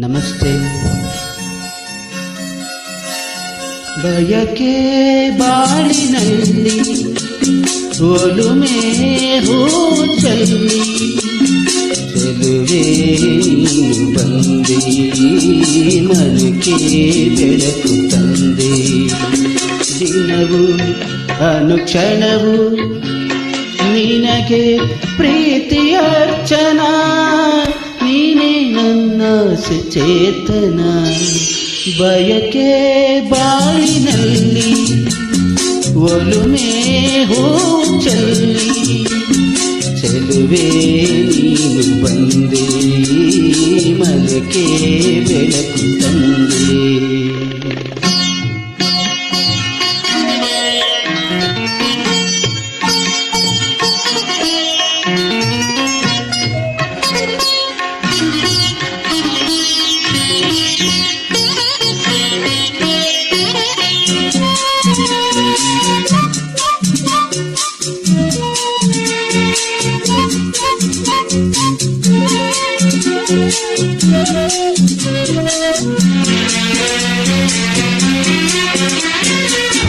ನಮಸ್ತೆ. ಬಯಕೆ ಬಾಳಿನಲ್ಲಿ ಒಲುಮೆ ಹೋ ಚಲ್ಲಿ. ಚೆಲುವೆ ಬಂದೆ, ಮನಕ್ಕೆ ಬೆಳಕು ತಂದೆ. ದಿನವು ಅನುಕ್ಷಣವು ನಿನಗೆ ಪ್ರೀತಿಯರ್ಚನ ನೀನೇ ನನ್ನ ಸುಚೇತನ ಬಯಕೆ ಬಾಳಿನಲ್ಲಿ ಒಲುಮೆ ಹೂ ಚೆಲ್ಲಿ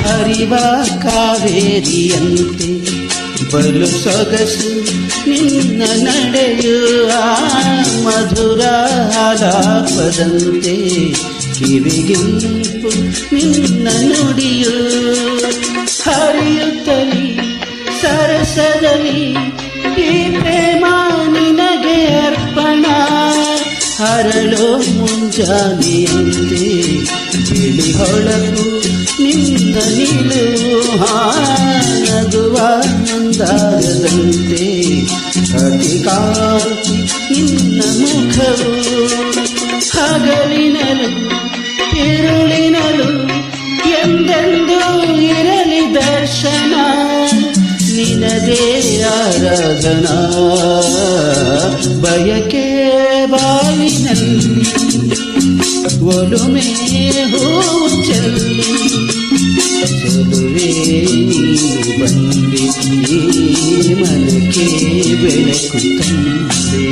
ಹರಿವ ಕಾವೇರಿಯಂತೆ ಬಲು ಸೊಗಸು ನಿನ್ನ ನಡೆಯುವ ಮಧುರ ಆಲಾಪದಂತೆ ಕಿವಿಗಿಂಪು ನಿನ್ನ ನುಡಿಯು ಹರಳೋ ಮುಂಜಾನೆಯಲ್ಲಿ ಬಿಳಿ ಹೊಳಪು ನಿಂದ ನಿಲು ನಗುವ ನಂದಾರದಂತೆ ಅಧಿಕಾರ ನಿನ್ನ ಮುಖವು ಹಗಲಿನಲು, ಇರುಳಿನಲು ಎಂದೆಂದು ಇರಲಿ ದರ್ಶನ, ನಿನದೇ ಆರಾಧನಾ. ಬಯಕೆ ಬಾಳಿನಲ್ಲಿ ಒಲುಮೆ ಹೂ ಚೆಲ್ಲಿ ಚೆಲುವೆ ನೀನು ಬಂದೆ ಈ ಮನಕ್ಕೆ ಬೆಳಕು ತಂದೆ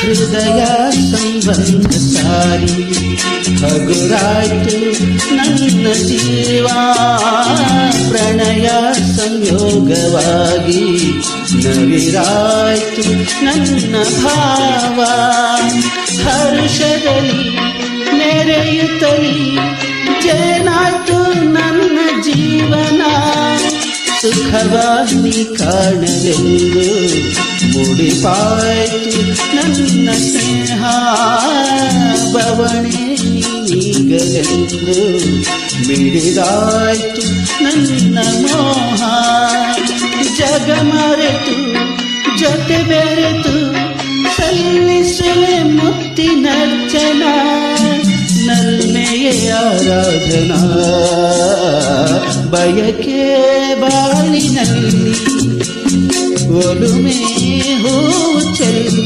ಹೃದಯ ಸಂಬಂಧ ಸಾರಿ ಹಗುರಾಯ್ತು ನನ್ನ ಜೀವ ಪ್ರಣಯ ಸಂಯೋಗವಾಗಿ ನವಿರಾಯ್ತು ನನ್ನ ಭಾವ ಹರ್ಷದಲ್ಲಿ ನೆರೆಯುತ್ತಲಿ ಜೇನಾಯ್ತು ನನ್ನ ಜೀವನ ಸುಖವಾಗಿ ಕಾಣಲೆಂದು ಮುಡಿಪಾಯ್ತು ನನ್ನ ಸ್ನೇಹ. ಬವಣೆ ನೀಗಲೆಂದು ಮಿಡಿದಾಯ್ತು ನನ್ನ ಮೋಹ. ಜಗ ಮರೆತು, ಜೊತೆ ಬೆರೆತು, ಸಲ್ಲಿಸುವೆ ಮುತ್ತಿನರ್ಚನ ನಲ್ಮೆಯ ಆರಾಧನಾ ಬಯಕೆ ಬಾಳಿನಲ್ಲಿ ಒಲುಮೆ ಹೂ ಚೆಲ್ಲಿ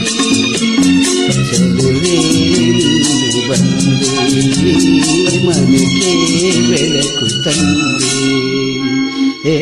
ಚೆಲುವೆ ನೀನು ಬಂದೆ ಮನೆಗೆ ಬೆಳಕು ತಂದೆ ಏ